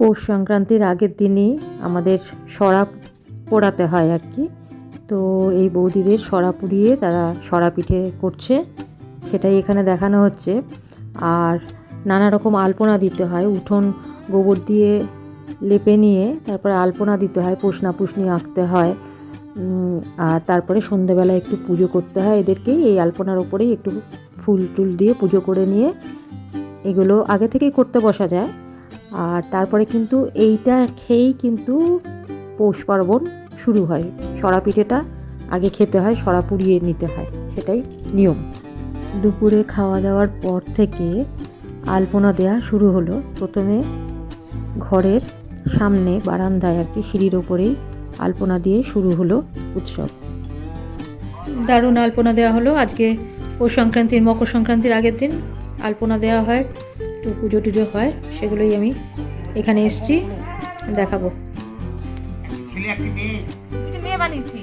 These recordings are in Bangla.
পৌষ সংক্রান্তির আগের দিনই আমাদের সরা পোড়াতে হয় আর কি। তো এই বৌদিদের সরা পুড়িয়ে তারা সরা পিঠে করছে, সেটাই এখানে দেখানো হচ্ছে। আর নানা রকম আলপনা দিতে হয়, উঠোন গোবর দিয়ে লেপে নিয়ে তারপরে আলপনা দিতে হয় পুষনা পুষনি আঁকতে হয়। আর তারপরে সন্ধেবেলা একটু পুজো করতে হয় এদেরকেই, এই আলপনার ওপরেই একটু ফুল টুল দিয়ে পুজো করে নিয়ে এগুলো আগে থেকেই করতে বসা যায়। আর তারপরে কিন্তু এইটা খেয়েই কিন্তু পৌষ পার্বণ শুরু হয়। সরা পিঠেটা আগে খেতে হয়, সরা পুড়িয়ে নিতে হয়, সেটাই নিয়ম। দুপুরে খাওয়া দাওয়ার পর থেকে আলপনা দেয়া শুরু হলো। প্রথমে ঘরের সামনে বারান্দায় আর কি সিঁড়ির ওপরেই আলপনা দিয়ে শুরু হলো উৎসব। দারুণ আলপনা দেওয়া হলো। আজকে পৌষ সংক্রান্তির, মকর সংক্রান্তির আগের দিন আলপনা দেওয়া হয়। একটু পুজো টুজো হয় সেগুলোই আমি এখানে এসছি দেখাবো। মেয়ে বানিয়েছি।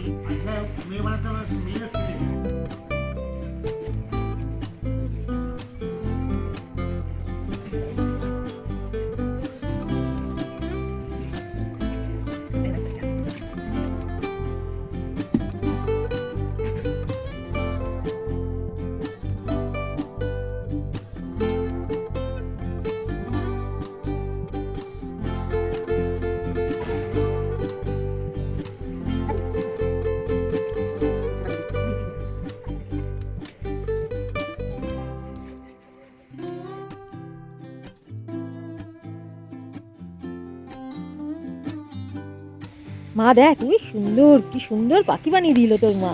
মা দেখ কি সুন্দর কি সুন্দর পাখি বানিয়ে দিল তোর মা।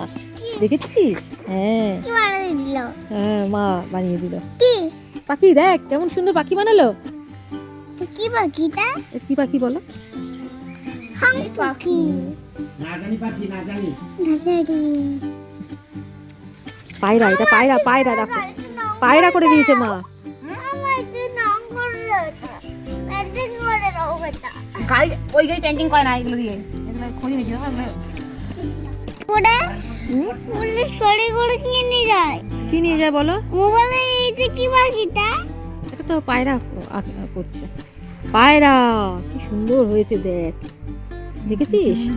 দেখেছিস? হ্যাঁ। কি বানিয়ে দিল? হ্যাঁ মা বানিয়ে দিল। পাখি দেখ কেমন সুন্দর পাখি বানালো। কি পাখিটা? কি পাখি বলো? হাং পাখি। না জানি পাখি না জানি। ধাসারি পায়রা এটা পায়রা পায়রা দেখো পায়রা করে দিয়েছে মা। ওই গাড়ি পেন্টিং করে না এগুলো দিয়ে। পুলিশ করে করে কি নিয়ে যায়। কি নিয়ে যায় বলো? মোবাইলে এই কি পাখিটা? এটা তো পায়রা করছে। পায়রা কি সুন্দর হয়েছে দেখ। দেখেছিস?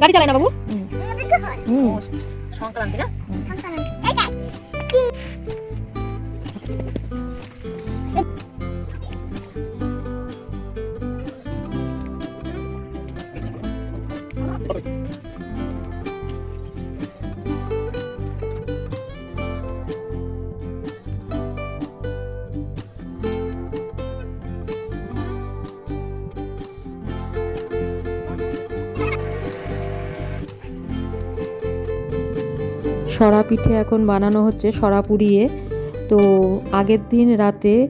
গাড়ি- চালায় না বাবু? হুম। সংক্রান্তি না সরা পিঠে এখন বানানো হচ্ছে, সরা পুড়িয়ে। তো আগের দিন রাতে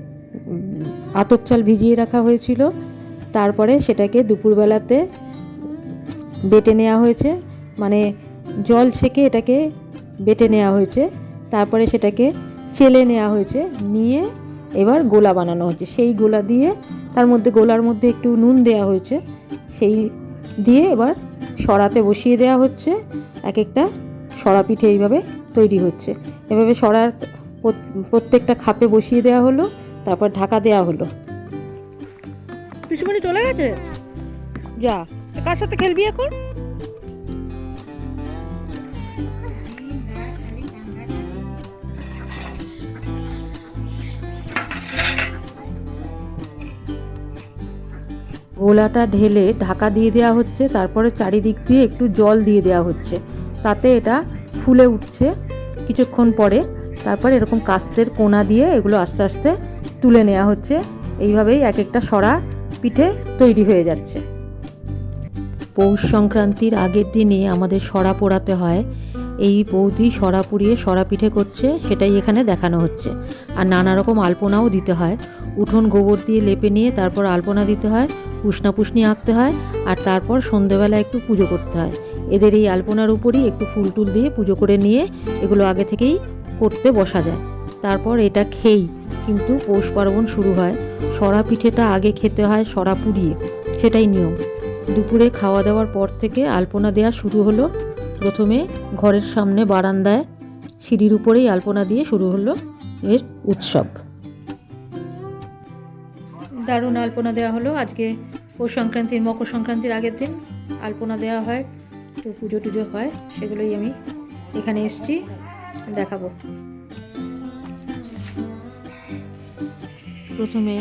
আতপ চাল ভিজিয়ে রাখা হয়েছিল। তারপরে সেটাকে দুপুরবেলাতে বেটে নেওয়া হয়েছে। মানে জল ছেঁকে এটাকে বেটে নেওয়া হয়েছে। তারপরে সেটাকে চেলে নেওয়া হয়েছে। নিয়ে এবার গোলা বানানো হচ্ছে। সেই গোলা দিয়ে তার মধ্যে, গোলার মধ্যে একটু নুন দেওয়া হয়েছে। সেই দিয়ে এবার সরাতে বসিয়ে দেওয়া হচ্ছে। এক একটা সরা পিঠে এইভাবে তৈরি হচ্ছে। এভাবে সরার প্রত্যেকটা খাপে বসিয়ে দেওয়া হলো তারপর ঢাকা দেওয়া হলো। পিসুমণি চলে গেছে? যা। কার সাথে খেলবি এখন? গোলাটা ঢেলে ঢাকা দিয়ে দেওয়া হচ্ছে তারপরে চারিদিক দিয়ে একটু জল দিয়ে দেওয়া হচ্ছে। তাতে এটা ফুলে উঠছে কিছুক্ষণ পরে। তারপর এরকম কাস্তের কোনা দিয়ে এগুলো আস্তে আস্তে তুলে নেওয়া হচ্ছে। এইভাবেই এক একটা সরা পিঠে তৈরি হয়ে যাচ্ছে। পৌষ সংক্রান্তির আগের দিনে আমাদের সরা পোড়াতে হয়। এই বৌদি সরা পুড়িয়ে সরা পিঠে করছে, সেটাই এখানে দেখানো হচ্ছে। আর নানা রকম আলপনাও দিতে হয়। উঠোন গোবর দিয়ে লেপে নিয়ে তারপর আলপনা দিতে হয় পুষনি আঁকতে হয়, আর তারপর সন্ধেবেলা একটু পুজো করতে হয়। এদের এই আলপনার উপরই একটু ফুল টুল দিয়ে পুজো করে নিয়ে এগুলো আগে থেকেই করতে বসা যায়। তারপর এটা খেয়েই কিন্তু পৌষ পার্বণ শুরু হয়। সরা পিঠেটা আগে খেতে হয় সরা পুড়িয়ে, সেটাই নিয়ম। দুপুরে খাওয়া দাওয়ার পর থেকে আলপনা দেওয়া শুরু হলো। প্রথমে ঘরের সামনে বারান্দায় সিঁড়ির উপরেই আলপনা দিয়ে শুরু হলো এর উৎসব। দারুণ আলপনা দেওয়া হলো। আজকে পৌষ সংক্রান্তির মকর সংক্রান্তির আগের দিন আলপনা দেওয়া হয়। তো পুজো টুজো হয়, সেগুলোই আমি এখানে এসেছি দেখাবো। প্রথমে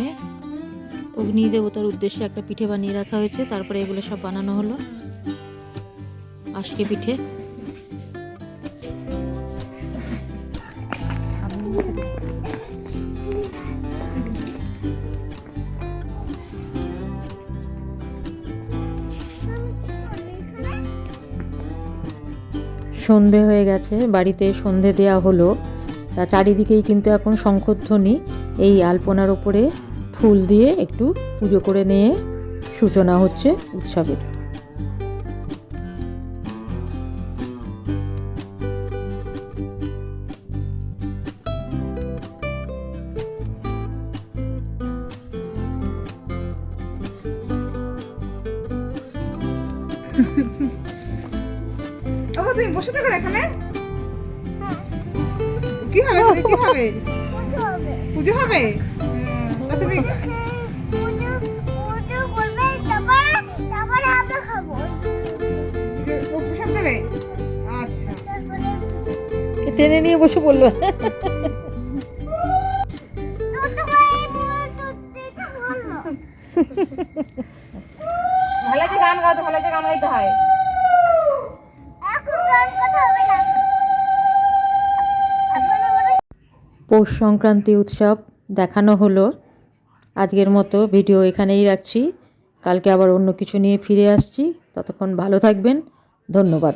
অগ্নি দেবতার উদ্দেশ্যে একটা পিঠে বানিয়ে রাখা হয়েছে, তারপরে এগুলো সব বানানো হলো। আজকে পিঠে। সন্ধে হয়ে গেছে, বাড়িতে সন্ধে দেওয়া হলো। তা চারিদিকেই কিন্তু এখন শঙ্খধ্বনি। এই আলপনার ওপরে ফুল দিয়ে একটু পুজো করে নিয়ে সূচনা হচ্ছে উৎসবের। ও তুমি বসে থাকো এখানে। কি হবে? কি হবে? পুজো হবে। পুজো হবে? তা তুমি পুজো পুজো করবে তারপরে তারপরে আমরা খাব। যে পৌষ সংক্রান্তি উৎসব দেখানো হলো। আজকের মতো ভিডিও এখানেই রাখছি। কালকে আবার অন্য কিছু নিয়ে ফিরে আসছি। ততক্ষণ ভালো থাকবেন। ধন্যবাদ।